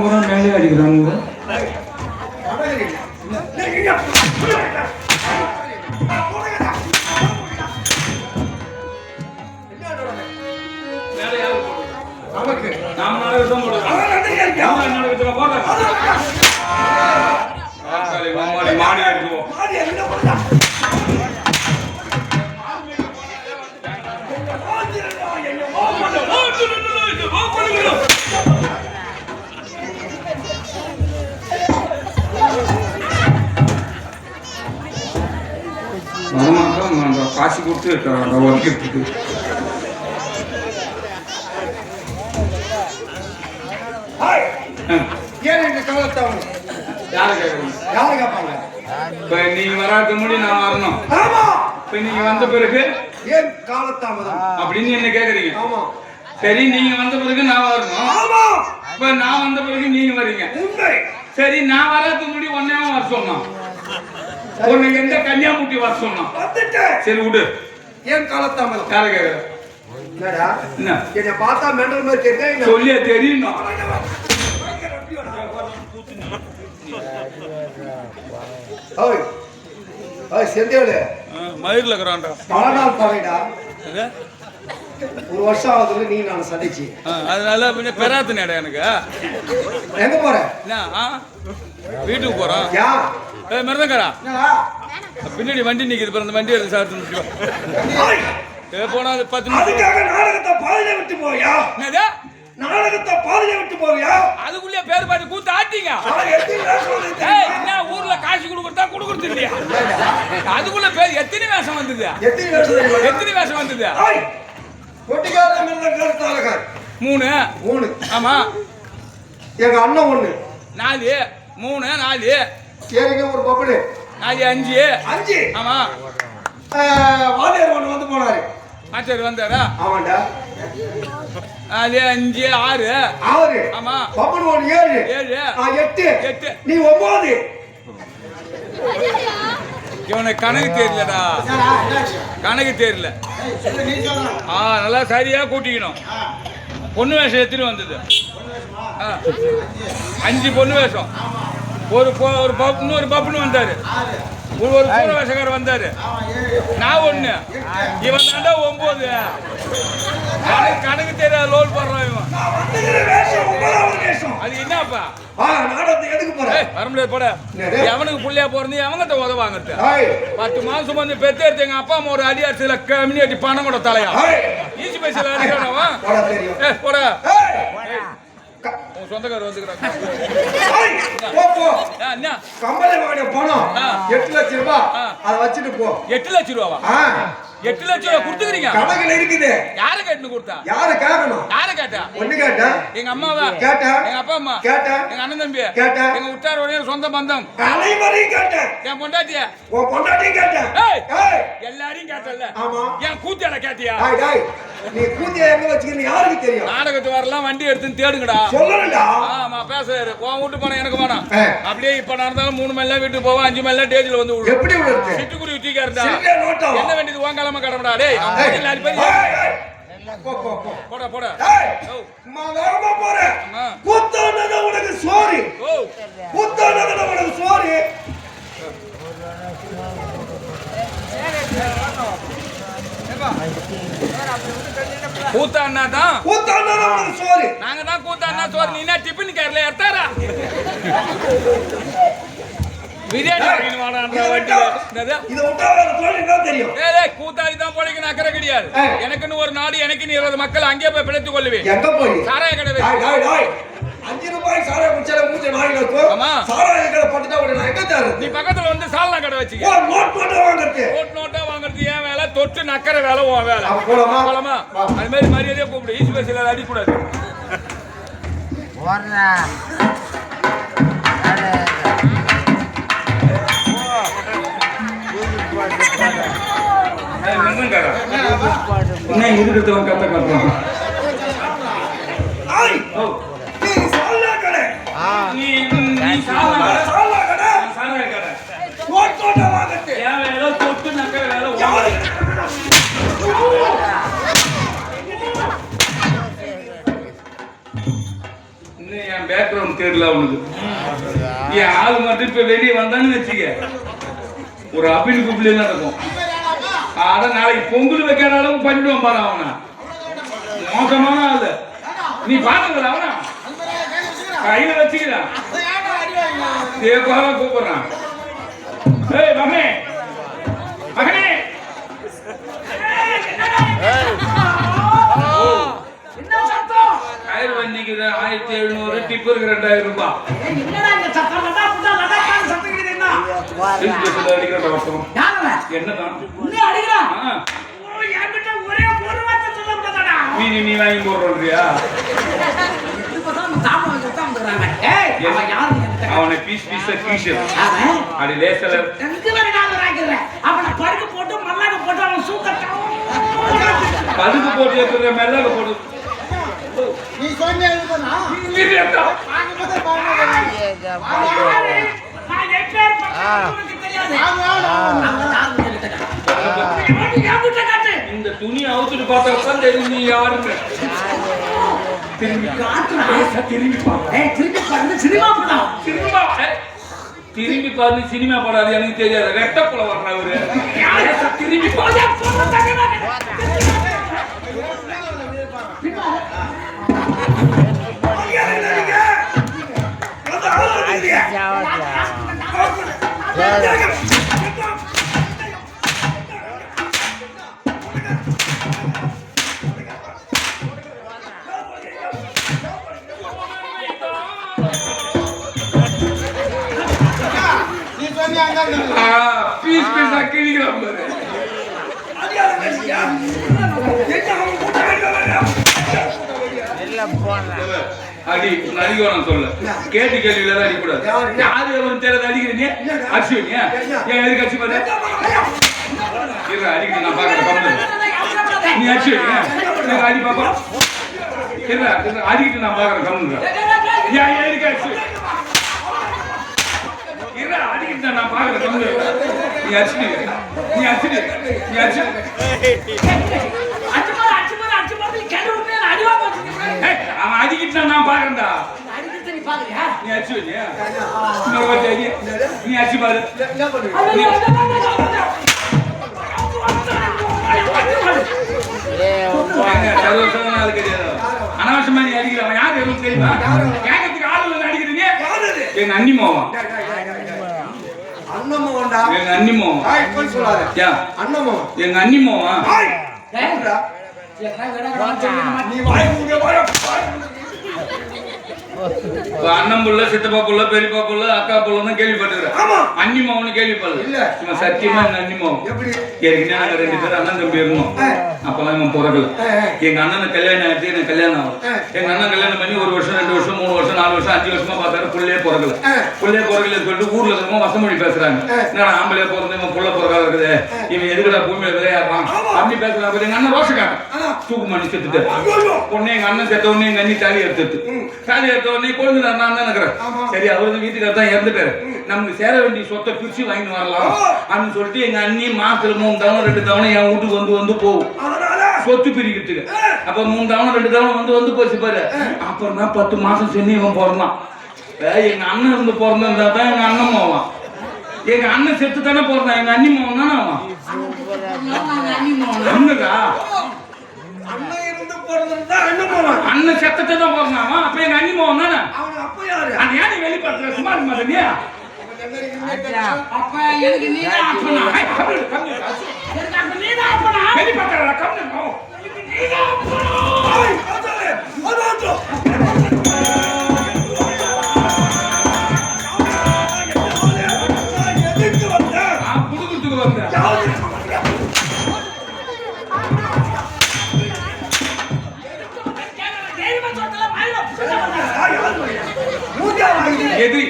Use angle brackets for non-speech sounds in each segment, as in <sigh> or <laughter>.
பரம்பூரா மேலே அடிக்கிறாங்க நமக்கு நாம போடுறோம் நாம நாடகத்துல போடுறோம் ஆத்தாடி, மாமாடி, மாடி எடுத்துவோம் அந்த காசு ஏன் இந்த காலத்தாவணும் யாரை கேட்கணும் யாரு கேட்பாங்க இப்ப நீங்க வராது முடி நான் வரணும் ஆமா இப்ப நீங்க வந்த பிறகு ஏன் காலத்தாமதம் அப்படின்னு என்ன கேக்குறீங்க ஆமா சரி நீங்க வந்த பிறகு நான் வரணும் ஆமா இப்ப நான் வந்த பிறகு நீங்க வரீங்க சரி நான் வராத முடி ஒன்னே வர சொன்னான் உன்னை எந்த கன்னியாகுமரி வர வந்துட்டேன் சரி விடு ஏன் காலத்தாமதம் யாரை கேக்குற என்னடா என்ன என்னை பார்த்தா மெண்டல் மாதிரி தெரியுதா சொல்லியே தெரியும் ஓய் ஓய் செந்தியோடு மயிரில் இருக்கிறான்டா பல நாள் பகைடா ஒரு வருஷம் ஆகுதுல நீ நான் சந்திச்சு. அதனால பின்ன பெறாத்துனேடா எனக்கு. எங்க போற? வீட்டுக்கு போகிறோம் யா? ஏ மிருதங்கரா? பின்னாடி வண்டி நிற்கிது பிறந்த வண்டி எடுத்து ஏ போனா அது பத்து அதுக்காக நாடகத்தை பாதியில விட்டு போவியா? என்னது? நாடகத்தை பாதியில விட்டு போவியா? அதுக்குள்ளே பேர் பார்த்து கூத்து ஆட்டிங்க? என்ன ஊர்ல காசு கொடுக்குறதா கொடுக்குறது இல்லையா? அதுக்குள்ள பேர் எத்தனை வேஷம் வந்தது? எத்தனை வேஷம் வந்தது? ஓய், கொட்டிக்கார மிருதங்கார தாளகார். மூணு. மூணு. ஆமா. எங்க அண்ணன் ஒண்ணு. நாலு. மூணு நாலு. சரிங்க ஒரு பப்படு நாலு அஞ்சு. அஞ்சு. ஆமா. வாத்தியார் ஒண்ணு வந்து போனாரு. மாஸ்டர் வந்தாரா? ஆமாண்டா. நாலு அஞ்சு ஆறு. ஆறு. ஆமா. பப்படு ஒண்ணு ஏழு. ஏழு. எட்டு. எட்டு. நீ ஒன்பது இவனுக்கு கணக்கு தெரியலடா கணக்கு தெரியல ஆ நல்லா சரியா கூட்டிக்கணும். பொண்ணு வேஷம் எத்தனை வந்தது? ஆ. அஞ்சு பொண்ணு வேஷம். ஒரு ஒரு பப் இன்னொரு பப்புன்னு வந்தாரு. ஒரு ஒரு பூர வேஷக்காரர் வந்தாரு. நான் ஒண்ணு. இவன் தாண்டா ஒன்பது கணக்கு கணக்கு தெரியாத லோல் போடுறான் இவன். அது என்னப்பா? ஆ நாடகத்தை எதுக்கு போற? வர முடியாது போட? எவனுக்கு புள்ளையா பிறந்து எவங்கிட்ட உதவாங்கிறது பத்து மாசம் வந்து பெத்து எடுத்து எங்க அப்பா அம்மா ஒரு அடி அடிச்சதுல கம்யூனிட்டி பணம் கூட தலையா? ஈசி பைசில அடிக்கிறானவா போடா உன் சொந்தக்காரர் வந்துக்கிறாங்க ஏய், போ போ. ஏ, என்ன கம்பளி பணம். எட்டு லட்சம் ரூபாய். அதை வச்சுட்டு போ. எட்டு லட்சம் ரூபாவா? எட்டு லட்சம் ரூபா கொடுத்துக்கிறீங்க. கணக்குல இருக்குது யாரை கேட்டுன்னு கொடுத்தா? யாரு கேட்கணும்? யாரை கேட்டா? ஒண்ணு கேட்டேன் எங்க அம்மாவா? கேட்டேன் எங்க அப்பா அம்மா? கேட்டேன் எங்க அண்ணன் தம்பி? கேட்டேன். எங்க உற்றார் உடனே சொந்த பந்தம். அனைவரையும் கேட்டேன். என் பொண்டாட்டிய? உன் பொண்டாட்டியும் கேட்டேன். எல்லாரையும் கேட்டல ஆமா. என் கூத்தியால கேட்டியா? டேய், டேய், நீ கூத்திய எங்க வச்சுக்கிறது யாருக்கு தெரியும்? நாடகத்து வரலாம் வண்டி எடுத்துன்னு தேடுங்கடா. சொல்லணும்டா. ஆமா பேசுறாரு. உன் வீட்டு போனா எனக்கு வேணாம். அப்படியே இப்ப நடந்தாலும் மூணு மைல் வீட்டுக்கு போவோம் அஞ்சு மைல் டேஜில் வந்து எப்படி சிட்டுக்குருவி தூக்கி இருந்தா. என்ன வாங்காம கடவுடா டேய் நாலு பேர் ஏய், ஏய். போ, போ, போ. போடா வேகமா போறேன். உனக்கு சோறு. உனக்கு சோறு. தான். சோறு. நாங்க தான் கூத்தா அண்ணா சோறு. நீ என்ன டிஃபன் கேர்ல எடுத்தாரா கூத்தாடி தான் பொழைக்கணும் அக்கறை கிடையாது. எனக்குன்னு ஒரு நாடு எனக்கு இருபது மக்கள் அங்கேயே போய் பிழைத்துக் கொள்ளுவேன். எங்க போய்? சாராய கடை. அஞ்சு ரூபாய் சாராய குடிச்சால மூஞ்ச நாய் இருக்கும் ஆமா. சாராய கடை பட்டுட்டா உடனே நான் எங்க நீ பக்கத்துல வந்து சால்னா கடை வச்சுக்க. ஓ நோட் போட்டு வாங்குறது நோட் நோட்டா வாங்குறது ஏன் வேலை? தொட்டு நக்கற வேலை உன் வேலை. போலாமா? போலாமா? வா. அது மாதிரி மரியாதையா கூப்பிடு. ஈசி பஸ்ல அடிக்கூடாது ஓடுறா இன்னும் இருக்கிறதுல கத்த கட்டுறான் தெரியல அவனுக்கு என் ஆள் மட்டும் இப்ப வெளியே வந்தான்னு வச்சுக்க. ஒரு அபின் குப்பிலாம் இருக்கும் அதான் நாளைக்கு பொங்கல் வைக்கிற அளவுக்கு பண்ணிடுவான் பாரு அவனை. மோசமான ஆளு. நீ பாத்துக்கல அவனா. கையில வச்சுக்கிறான் கூப்பிடுறான். ஏய் மகனே. மகனே. ஆயிரத்தி எழுநூறு டிப்பருக்கு ரெண்டாயிரம் ரூபாய். நீ நீ- நீ வாங்கி போடுறியா அவன் பீஸ் பீஸா அது லேசல. அவனை படுக்க போட்டு மல்லாக்க போட்டு அவன் போட்டு இருக்கிற மெல்லாக போட்டு நீ சொன்ன எழுதுனா இந்த துணி அவுத்துட்டு பார்த்தா தெரியும் நீ யாருன்னு திரும்பி காட்டுடா. லேசா திரும்பி பாரு ஏய், பாருங்க, சினிமா படம். சினிமா திரும்பி சினிமா படாது எனக்கு தெரியாது ரெட்டக்குள்ள வர்ற அவரு திரும்பி பாரு பீஸ் பீஸா கிழிக்கிறான் பாரு. அடி சொல்ல. கேட்டு கேள்வியில தான் அடிக்கூடாது யாரு எவன் தெரியாது அடிக்கிறீங்க? அடிச்சுவீங்க ஏன்? எதுக்கு அடிச்சு பாரு இருடா, அடிக்கிறேன் நான் பாக்குறேன் நீ அடிச்சுவீங்க அடி பாப்பா. இருடா, அடிக்கிட்டு நான் பாக்குறேன் கம்முனு ஏன் ஏன் எதுக்கு அடிச்சு இருடா, அடிக்கிட்டு நான் பாக்குறேன் கம்முனு நீ அடிச்சுடு நீ அடிச்சுடு நீ அடிச்சுடு அடிச்சு பாரு, அடிச்சு பாரு, அடிச்சு பாரு, <laughs> நீ கிளம்பி விட்டு என்னை அடி வாங்க வச்சிருக்க. ஏய், அவன் அடிக்கிட்டு நான் பாக்குறேன்டா. நீ? நீ அடிச்சு. நீ அடிச்சு பாரு. அனாவசியமா நீ அடிக்கிறவன். யாரு தெரியுமா? கேட்கறதுக்கு ஆளு அடிக்கிறீங்க. எங்க அண்ணி மோவன் அண்ணம்மா உண்டா எங்க அண்ணி மோவன் ஆய் போய் சொல்லாத. யா. அண்ணம்மா எங்க அண்ணி மோவன் ஆய் ஏன்டா? நீ வாய் இப்ப அண்ணன் புள்ள சித்தப்பா புள்ள பெரியப்பா புள்ள அக்கா புள்ளன்னு கேள்விப்பட்டுக்கிறேன். அண்ணி மோவன் கேள்விப்படல. இல்ல. இவன் சத்தியமா எங்க அண்ணி மோவன் எப்படி? ஏற்கனவே நாங்க ரெண்டு பேரும் அண்ணன் தம்பி இருந்தோம். அப்பெல்லாம் இவன் பிறக்கல. எங்க அண்ணனுக்கு கல்யாணம் ஆயிடுச்சு எனக்கு கல்யாணம் ஆகும். எங்க அண்ணன் கல்யாணம் பண்ணி ஒரு வருஷம் ரெண்டு வருஷம் மூணு வருஷம் நாலு வருஷம் அஞ்சு வருஷமா பார்த்தாரு புள்ளையே பிறக்கல. புள்ளையே பிறக்கல சொல்லிட்டு ஊர்ல இருக்கவங்க வசமொழி பேசுறாங்க. ஆ. என்னடா ஆம்பளையே பிறந்து இவன் புள்ள பிறக்காத இருக்குது? இவன் எதுக்குடா பூமியில விளையாடுறான். அப்படி பேசுறாங்க எங்க அண்ணன் ரோஷக்காரன். தூக்கு மணி செத்துட்டு உடனே எங்க அண்ணன் செத்த உடனே எங்க அண்ணி தாலி எடுத்துட்டு தாலி எடுத்த உடனே கொழுந்து நான் தான் இருக்கிறேன். சரி அவரு தான் வீட்டுக்கார தான் இறந்துட்டாரு. நமக்கு சேர வேண்டிய சொத்தை பிரிச்சு வாங்கிட்டு வரலாம். அப்படின்னு சொல்லிட்டு எங்க அண்ணி மாசத்துல மூணு தவணை ரெண்டு தவணை என் வீட்டுக்கு வந்து வந்து போகும். சொத்து பிரிக்கிறதுக்கு. அப்ப மூணு தவணை ரெண்டு தவணை வந்து வந்து போச்சு பாரு. அப்புறம் தான் பத்து மாசம் சென்று இவன் பிறந்தான். எங்க அண்ணன் இருந்து பிறந்திருந்தா தான் எங்க அண்ணன் போவான் எங்க அண்ணன் செத்து தானே பிறந்தான். எங்க அண்ணி மோவன் தானே அவன்? அண்ணதா அண்ணன் பிறந்திருந்தா அண்ணம்மா அண்ணன் செத்தத்தை தான் அவன். அப்ப எங்க அண்ணி மோவன் தானே? அவன் அப்ப யாரு? அது ஏன் நீ வெளிப்படுத்துற? சும்மா இருக்க மாட்டேனியா அப்ப எனக்கு அப்பனா? அப்பனா? வெளிப்படுத்துறா கம்மி எதிரி.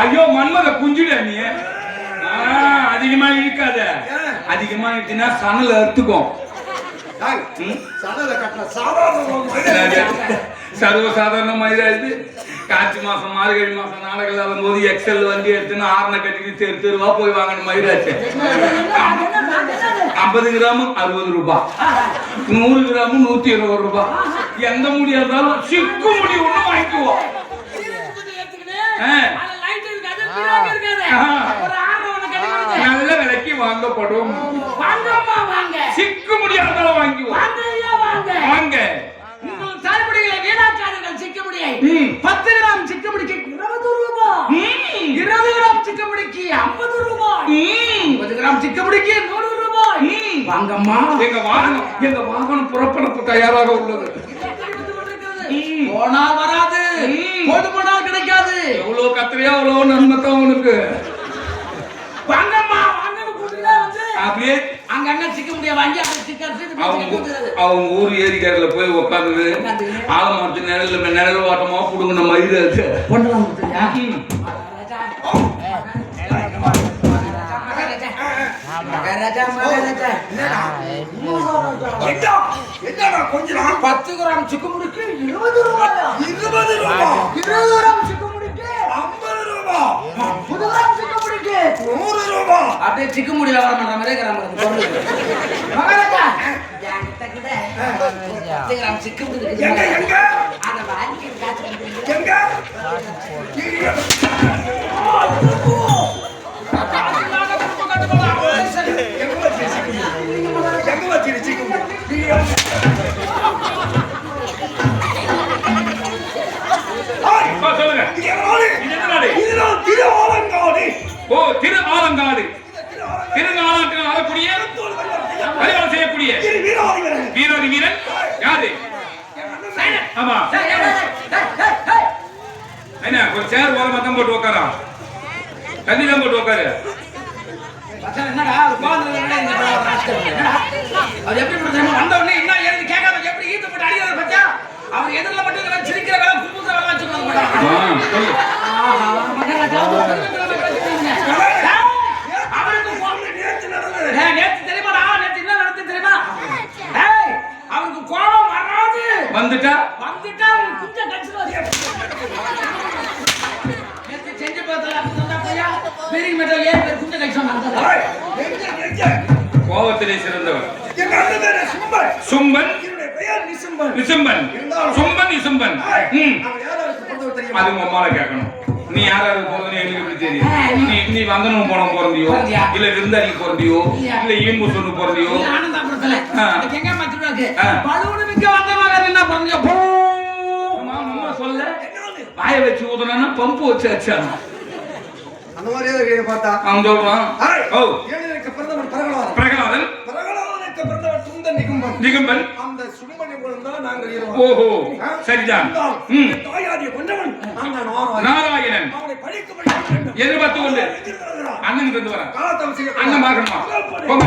ஐயோ மன்மத குஞ்சுடா நீ. அதிகமா இழுக்காத. அதிகமா இழுத்தினா சணல் அறுத்துக்கும். சர்வசாதாரண இது கார்த்தி மாசம் மார்கழி மாசம் நாடகம் இல்லாத போது எக்ஸல் வண்டி எடுத்துன்னு ஆரணை கட்டிட்டு தெரு தெருவா போய் வாங்கணும் மயிராச்சு ஐம்பது கிராம் அறுபது ரூபாய் நூறு கிராம் நூத்தி இருபது ரூபாய் எந்த முடி இருந்தாலும் சிக்கு முடி ஒண்ணு வாங்கிக்குவோம் ஆ. அது light இருக்காது, பிறகு இருக்காது. ஆ. ஒரு ஆர்வம் உனக்கு கிடைக்குது. நல்ல விலைக்கு வாங்கப்படும். வாங்கம்மா, வாங்க. சிக்க முடியாத வாங்குவோம் வாங்க. பத்து கிராம் சிக்குமுடிக்கு இருபது ரூபாய். இருபது கிராம் சிக்குமுடிக்கு ஐம்பது ரூபாய். ஐம்பது கிராம் சிக்குமுடிக்கு நூறு ரூபாய். வாங்கம்மா. எங்க வாகனம் எங்க வாகனம் புறப்படப்பு தயாராக உள்ளது. போனால் வராது. போது போனால் கிடைக்காது. எவ்வளவு கத்திரியா அவ்வளவு நன்மை தான் உனக்கு. வாங்கம்மா வாங்கன்னு கூட்டிட்டு வந்து. அப்படியே அங்க அங்க சிக்க முடிய வாங்கி அங்க அவங்க அவங்க ஊர் ஏரிக்கரையில போய் உட்காந்து. ஆலமரத்து நிழல்ல நிழல் வாட்டமா புடுங்கின மயிறு அது பொண்ணெல்லாம் கொடுத்துருயா ம். மகாராஜா. மகாராஜா என்னடா என்னடா கொஞ்சம் பத்து கிராம் சிக்கு முடிக்கு இருபது ரூபாயா? இருபது ரூபா. இருபது கிராம் ஐம்பது ரூபா. முப்பது கிராம் சிக்கு முடிக்கு நூறு ரூபா. அப்படியே சிக்கு முடியல வர மாட்டேன். மாதிரி கிராம் மகாராஜா. என்கிட்ட கூட பத்து கிராம் சிக்கு முடிக்கு எங்க எங்க? அதை வாங்கி காசு எங்க? எங்க சேர் ஓரமா தான் போட்டு உட்காரா தண்ணி தான் போட்டு உட்காரு என்னடா அது எப்படி தெரியுமா? வந்த உடனே என்ன ஏது கேட்காம எப்படி ஈத்து போட்டு அடிக்கிறத பத்தியா அவர் எதிரில் மட்டும் இதெல்லாம் சிரிக்கிற வேலை கும்புற வேலை கோபம் நேற்று தெரியுமாடா நேத்து என்ன நடந்து தெரியுமா? அவருக்கு கோபம் வராது. வந்துட்டா? வந்துட்டா அவன் குஞ்ச கடிச்சிருவாரு நேத்து செஞ்சு பார்த்தல சொன்னா பையா பெரிய மெட்டல் ஏன் பேர் ஏய், எங்க எங்க கோபத்திலே சிறந்தவர் சும்பன். நிசும்பன். சும்பன் நிசும்பன். அது உங்க அம்மால கேட்கணும். நீ எப்படி தெரியும்? வந்தனம் போன? இல்ல விருந்தாளி இல்ல ஈம்பு எங்க மாத்திருவாங்க மிக்க என்ன சொல்ல. வாய வச்சு ஊதுனா பம்பு வச்சு அச்சான் அந்த மாதிரியே வீடு பார்த்தா? அவன் சொல்றான். ஓ. ஏழைகளுக்கு பிறந்தவன் பிரகலாதன். பிரகலாதன். பிரகலாதனுக்கு பிறந்தவன் துந்தன் நிகும்பன். நிகம்பன். அந்த சுடுமணி மூலம் தான் நாங்கள் இருவோம். ஓஹோ. சரிதான். ம். தாயாதியை கொண்டவன் அந்த நாராயணன். அவனை வேண்டும். எதிர்பார்த்து கொண்டு. அண்ணன் இருந்து காலத்தாமசிக்க அண்ணன் போங்க.